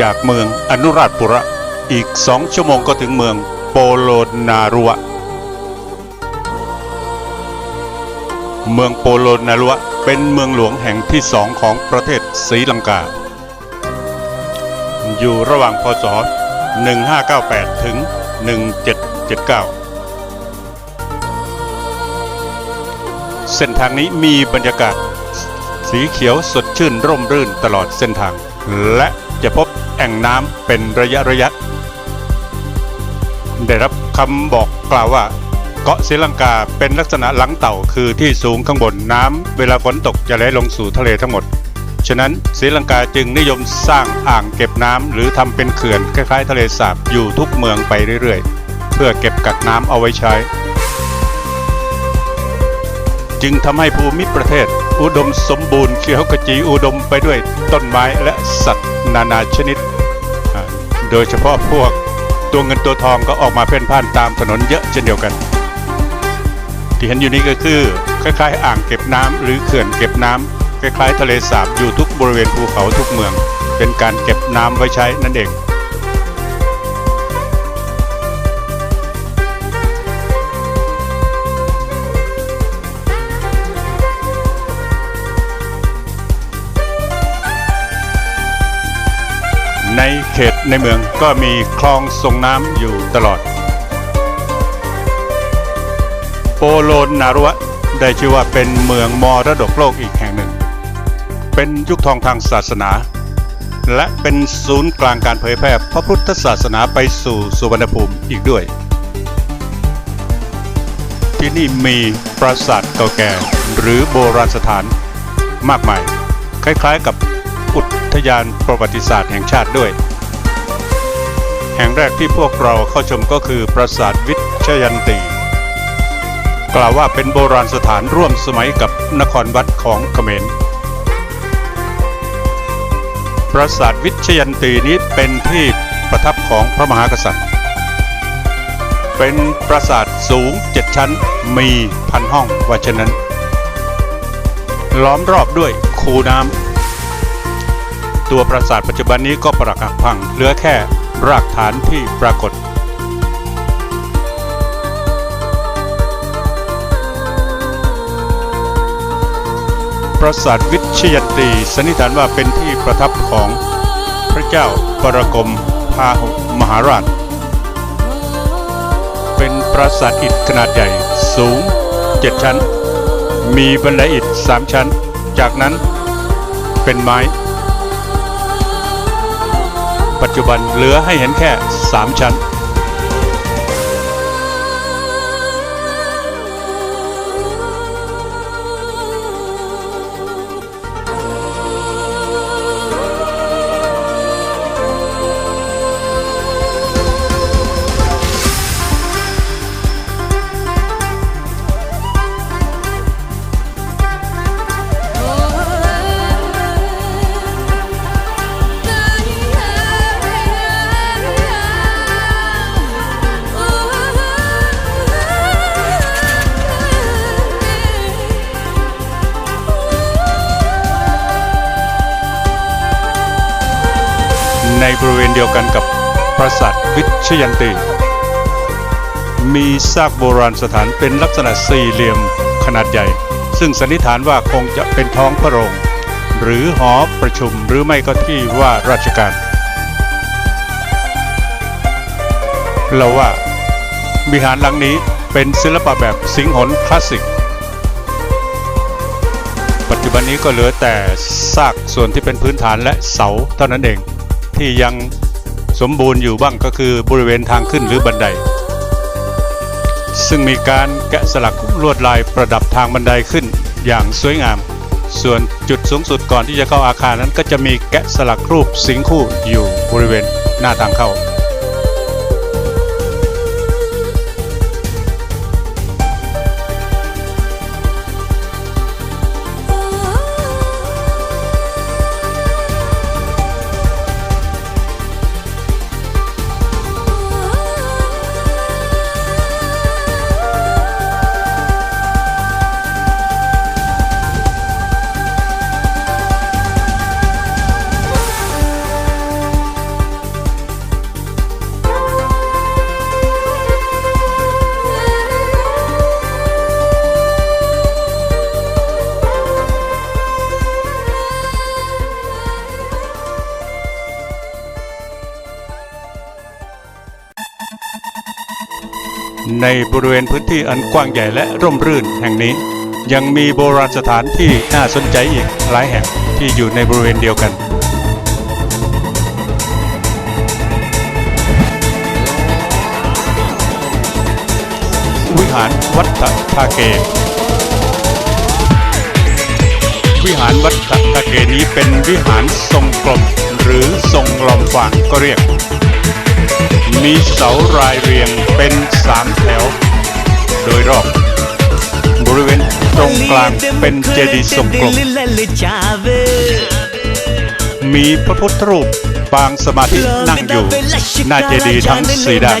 จากเมืองอนุราชปุระ อีกสองชั่วโมงก็ถึงเมืองโปโลนารัว เมืองโปโลนารัวเป็นเมืองหลวงแห่งที่สองของประเทศศรีลังกา อยู่ระหว่างพศ 1598 ถึง 1779 เส้นทางนี้มีบรรยากาศสีเขียวสดชื่นร่มรื่นตลอดเส้นทาง และ อ่งน้ำเป็นระยะระยะ ได้รับคำบอกกล่าวว่าเกาะศรีลังกาเป็นลักษณะหลังเต่าคือที่สูงข้างบนน้ำเวลาฝนตกจะไหลลงสู่ทะเลทั้งหมด ฉะนั้นศรีลังกาจึงนิยมสร้างอ่างเก็บน้ำหรือทำเป็นเขื่อนคล้ายๆ ทะเลสาบอยู่ทุกเมืองไปเรื่อยๆ เพื่อเก็บกักน้ำเอาไว้ใช้ จึงทำให้ภูมิประเทศ อุดมสมบูรณ์เขียวขจีอุดมไปด้วยต้นไม้และสัตว์นานาชนิด โดยเฉพาะพวกตัวเงินตัวทองก็ออกมาเพ่นพ่านตามถนนเยอะเช่นเดียวกัน ที่เห็นอยู่นี้ก็คือคล้ายๆ อ่างเก็บน้ำหรือเขื่อนเก็บน้ำคล้ายๆ ทะเลสาบอยู่ทุกบริเวณภูเขาทุกเมือง เป็นการเก็บน้ำไว้ใช้นั่นเอง เขตในเมืองก็มีคลองส่งน้ำอยู่ตลอด โปโลนารัวได้ชื่อว่าเป็นเมืองมรดกโลกอีกแห่งหนึ่ง เป็นยุคทองทางศาสนา และเป็นศูนย์กลางการเผยแพร่พระพุทธศาสนาไปสู่สุวรรณภูมิอีกด้วย ที่นี่มีปราสาทเก่าแก่หรือโบราณสถานมากมาย คล้ายๆกับอุทยานประวัติศาสตร์แห่งชาติด้วย แห่งแรกที่พวกเราเข้าชมก็คือปราสาทวิชยันตี กล่าวว่าเป็นโบราณสถานร่วมสมัยกับนครวัดของเขมรปราสาทวิชยันตีนี้เป็นที่ประทับของพระมหากษัตริย์ เป็นปราสาทสูงเจ็ดชั้นมีพันห้องว่าเช่นนั้น ล้อมรอบด้วยคูน้ำตัวปราสาทปัจจุบันนี้ก็ปรักหักพังเหลือแค่ รากฐานที่ปรากฏ ปราสาทวิชยันตีสันนิษฐานว่าเป็นที่ประทับของพระเจ้าปรกรมพาหุมหาราช เป็นปราสาทอิฐขนาดใหญ่สูงเจ็ดชั้น มีบันไดอิฐสามชั้น จากนั้นเป็นไม้ ปัจจุบันเหลือให้เห็นแค่ 3 ชั้น ในบริเวณเดียวกันกับปราสาทวิชยันตี มีซากโบราณสถานเป็นลักษณะสี่เหลี่ยมขนาดใหญ่ ซึ่งสันนิษฐานว่าคงจะเป็นท้องพระโรง หรือหอประชุมหรือไม่ก็ที่ว่าราชการ เราว่าวิหารหลังนี้เป็นศิลปะแบบสิงหนคลาสสิก ปัจจุบันนี้ก็เหลือแต่ซากส่วนที่เป็นพื้นฐานและเสาเท่านั้นเอง ที่ยังสมบูรณ์อยู่บ้างก็คือบริเวณทางขึ้นหรือบันได ซึ่งมีการแกะสลักลวดลายประดับทางบันไดขึ้นอย่างสวยงาม ส่วนจุดสูงสุดก่อนที่จะเข้าอาคารนั้นก็จะมีแกะสลักรูปสิงคู่อยู่บริเวณหน้าทางเข้า ในบริเวณพื้นที่อันกว้างใหญ่และร่มรื่นแห่งนี้ ยังมีโบราณสถานที่น่าสนใจอีกหลายแห่งที่อยู่ในบริเวณเดียวกันวิหารวัดทาเก วิหารวัดทาเกนี้เป็นวิหารทรงกลมหรือทรงลอมฟางก็เรียก มีเสารายเรียงเป็นสามแถว โดยรอบ บริเวณตรงกลางเป็นเจดีย์ทรงกลม มีพระพุทธรูปปางสมาธินั่งอยู่หน้าเจดีย์ทั้งสี่ด้าน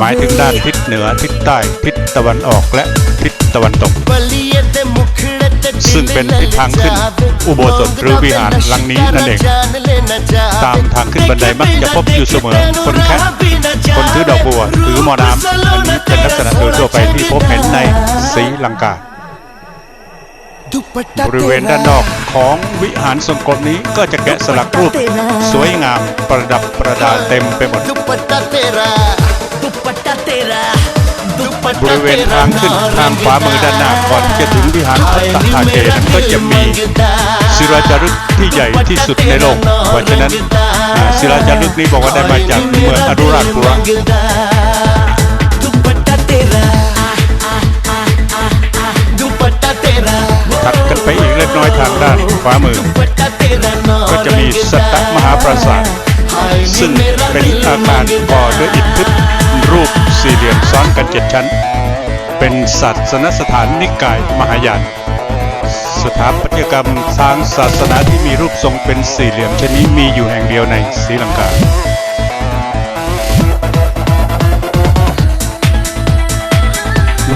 หมายถึงด้านทิศเหนือทิศใต้ทิศตะวันออกและทิศตะวันตก ซึ่งเป็นทิศทางขึ้นอุโบสถหรือวิหารหลังนี้นั่นเอง ตามทางขึ้นบันไดมักจะพบอยู่เสมอคนแค่ะคนถือดอกบัวถือหมอน้ำอันนี้เป็นลักษณะโดยทั่วไปที่พบเห็นในศรีลังกา บริเวณด้านนอกของวิหารทรงกลมนี้ก็จะแกะสลักรูป สวยงามประดับประดาเต็มไปหมด บริเวณทางขึ้นทางขวามือด้านหน้าก่อนจะถึงวิหารพัตตาเกนั้นก็จะมี ศิลาจารึกที่ใหญ่ที่สุดในโลกเพราะฉะนั้นศิลาจารึกนี้บอกว่าได้มาจากเมืองอนุราชปุระถัดกันไปอีกเล็กน้อยทางด้านขวามือ ก็จะมีสตตมหาปราสาทซึ่งเป็นอาคารก่อด้วยอิฐทึบรูปสี่เหลี่ยมซ้อนกันเจ็ดชั้น เป็นศาสนสถานนิกายมหายาน ถาปัตยกรรมทางศาสนาที่มีรูปทรงเป็นสี่เหลี่ยมเช่นนี้มีอยู่แห่งเดียวในศรีลังกา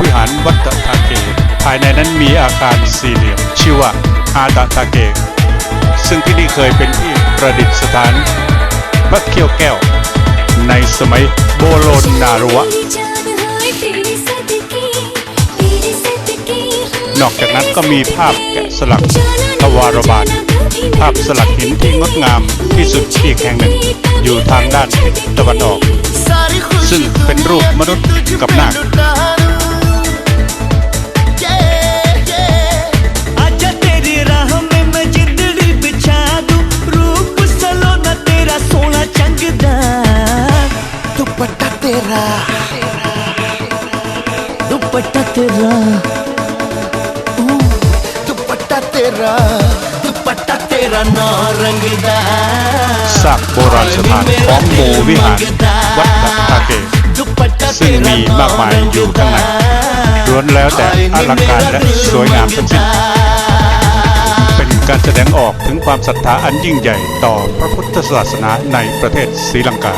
วิหารวัดตทาเกภายในนั้นมีอาคารสี่เหลี่ยม ชื่อว่าอาตทาเก ซึ่งที่นี่เคยเป็นที่ประดิษฐานพระเขี้ยวแก้ว ในสมัยโบโลนารุวะ นอกจากนั้นก็มีภาพแกะสลักทวารบาล ภาพสลักหินที่งดงามที่สุดอีกแห่งหนึ่ง อยู่ทางด้านทิศตะวันออก ซึ่งเป็นรูปมนุษย์กับนาค สถานของโมวิหารวัดพระเกศซึ่งมีมากมายอยู่ข้างในล้วนแล้วแต่อลังการและสวยงามทั้งสิ้นเป็นการแสดงออกถึงความศรัทธาอันยิ่งใหญ่ต่อพระพุทธศาสนาในประเทศศรีลังกา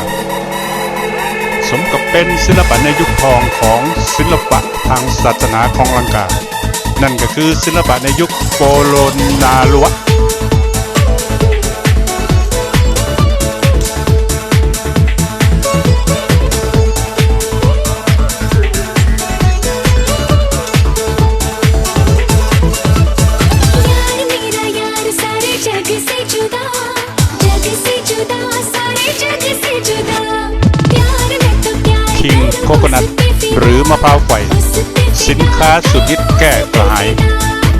สมกับเป็นศิลปะในยุคทองของศิลปะทางศาสนาของลังกา นั่นก็คือศิลปะในยุคโปโลนาลวะ มะพร้าวไฟ สินค้าสุดฮิตแก้กระหาย